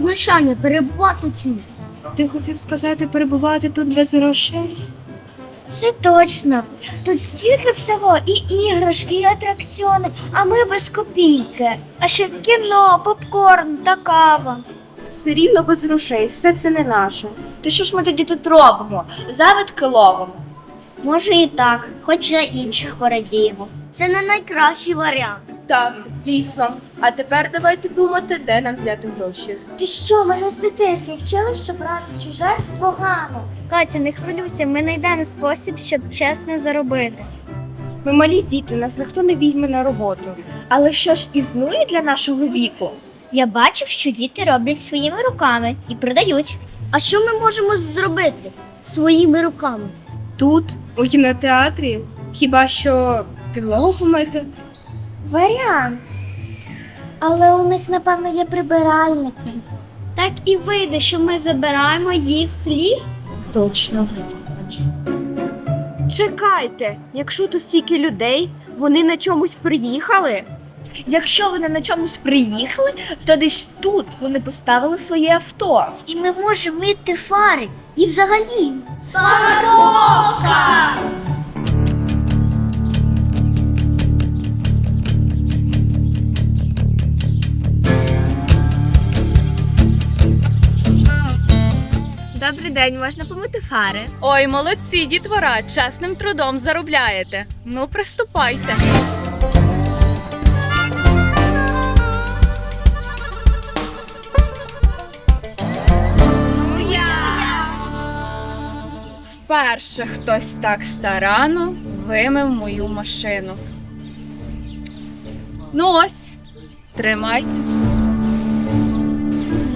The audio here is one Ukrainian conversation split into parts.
знущання перебувати тут. Ти хотів сказати перебувати тут без грошей? Це точно. Тут стільки всього, і іграшки, і атракціони, а ми без копійки. А ще кіно, попкорн та кава. Все рівно без грошей, все це не наше. То що ж ми тоді тут робимо? Завидки ловимо. Може і так, хоч за інших порадіємо. Це не найкращий варіант. Так, дійсно. А тепер давайте думати, де нам взяти гроші. Ти що, мене з дитинства вчили, що брати чуже це погано. Катя, не хвилюйся, ми знайдемо спосіб, щоб чесно заробити. Ми малі діти, нас ніхто не візьме на роботу. Але що ж існує для нашого віку? Я бачив, що діти роблять своїми руками і продають. А що ми можемо зробити своїми руками? Тут, у кінотеатрі, хіба що підлогу помити? Варіант. Але у них, напевно, є прибиральники. Так і вийде, що ми забираємо їх хліб. Точно. Чекайте, якщо тут стільки людей, вони на чомусь приїхали. Якщо вони на чомусь приїхали, то десь тут вони поставили своє авто. І ми можемо мити фари. І взагалі. Паровка! Добрий день, можна помити фари? Ой, молодці, дітвора, чесним трудом заробляєте. Ну, приступайте. Вперше хтось так старано вимив мою машину. Ну ось, тримайте.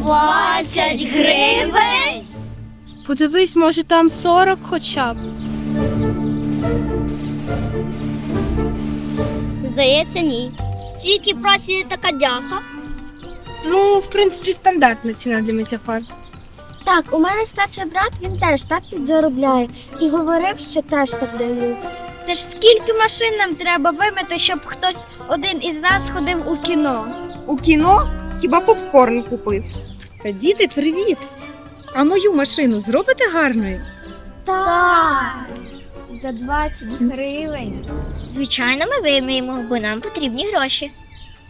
20 гривень? Подивись, може там 40 хоча б. Здається, ні. Стільки праці така дяка. Ну, в принципі, стандартна ціна для миття фар. Так, у мене старший брат, він теж так підзаробляє і говорив, що теж так дають. Це ж скільки машин нам треба вимити, щоб хтось один із нас ходив у кіно. У кіно хіба попкорн купив. Діти, привіт! А мою машину зробите гарною? Так. За 20 гривень. Звичайно, ми виміємо, бо нам потрібні гроші.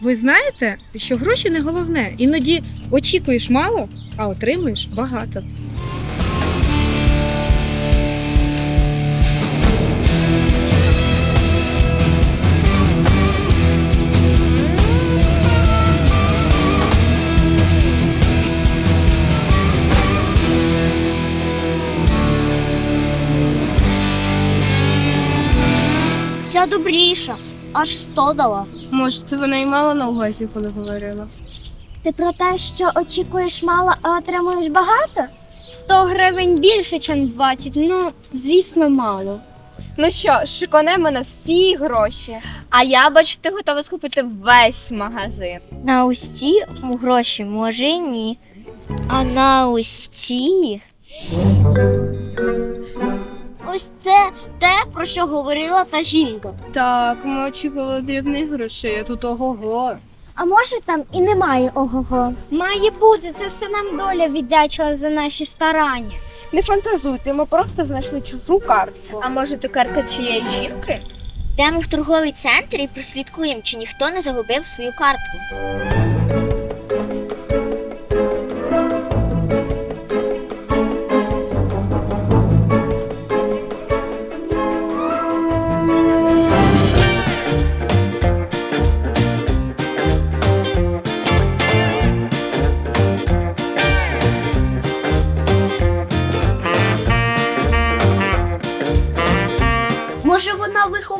Ви знаєте, що гроші не головне. Іноді очікуєш мало, а отримуєш багато. Добріша, аж 100 дала. Може, це вона і мала на увазі, коли говорила. Ти про те, що очікуєш мало, а отримуєш багато? 100 гривень більше, ніж 20. Ну, звісно, мало. Ну що, шиконемо на всі гроші. А я, бачите, готова скупити весь магазин. На ось ці гроші може і ні. А на ось про що говорила та жінка. Так, ми очікували дрібних грошей, а тут ого-го. А може там і немає ого-го? Має бути, це все нам доля віддячила за наші старання. Не фантазуйте, ми просто знайшли чужу картку. А може, то карта чиєї жінки? Йдемо в торговий центр і прослідкуємо, чи ніхто не загубив свою картку.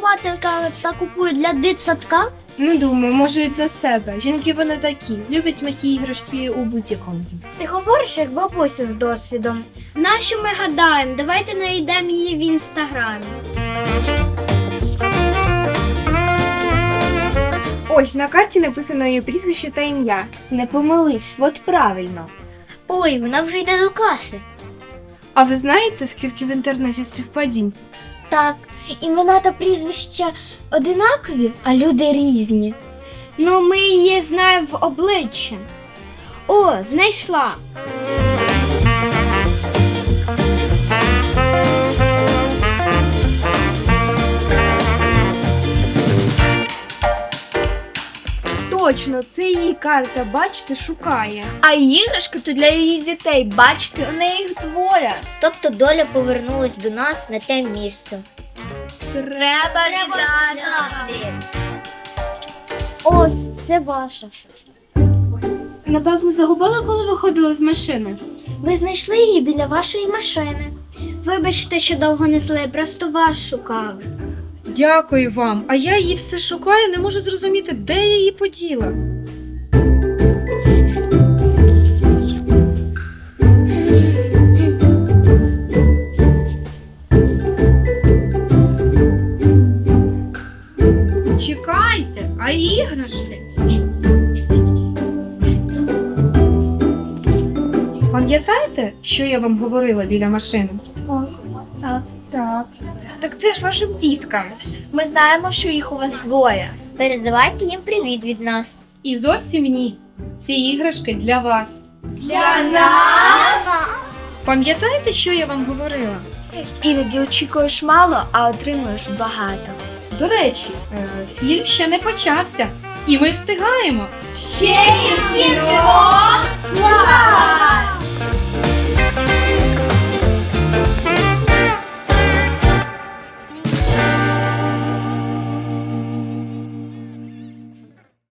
Вихователька та купує для дитсадка? Не думаю, може і для себе. Жінки вони такі, люблять м'які іграшки у будь-якому. Ти говориш як бабуся з досвідом. Нащо ми гадаємо? Давайте знайдемо її в інстаграмі. Ось на карті написано її прізвище та ім'я. Не помились, от правильно. Ой, вона вже йде до каси. А ви знаєте, скільки в інтернеті співпадінь? Так, імена та прізвища одинакові, а люди різні. Ну, ми її знаємо в обличчя. О, знайшла. Точно, це її карта, бачите, шукає. А іграшка то для її дітей. Бачите, у неї їх двоє. Тобто доля повернулась до нас на те місце. Треба віддати. Ось, це ваша. Напевно, загубила, коли виходила з машини. Ви знайшли її біля вашої машини. Вибачте, що довго несли, просто вас шукали. Дякую вам. А я її все шукаю, не можу зрозуміти, де я її поділа. Чекайте, а іграшки? Пам'ятаєте, що я вам говорила біля машини? Так. Це ж вашим діткам. Ми знаємо, що їх у вас двоє. Передавайте їм привіт від нас. І зовсім ні. Ці іграшки для вас. Для нас! Пам'ятаєте, що я вам говорила? Іноді очікуєш мало, а отримуєш багато. До речі, е, фільм ще не почався, і ми встигаємо. Ще є! Клас!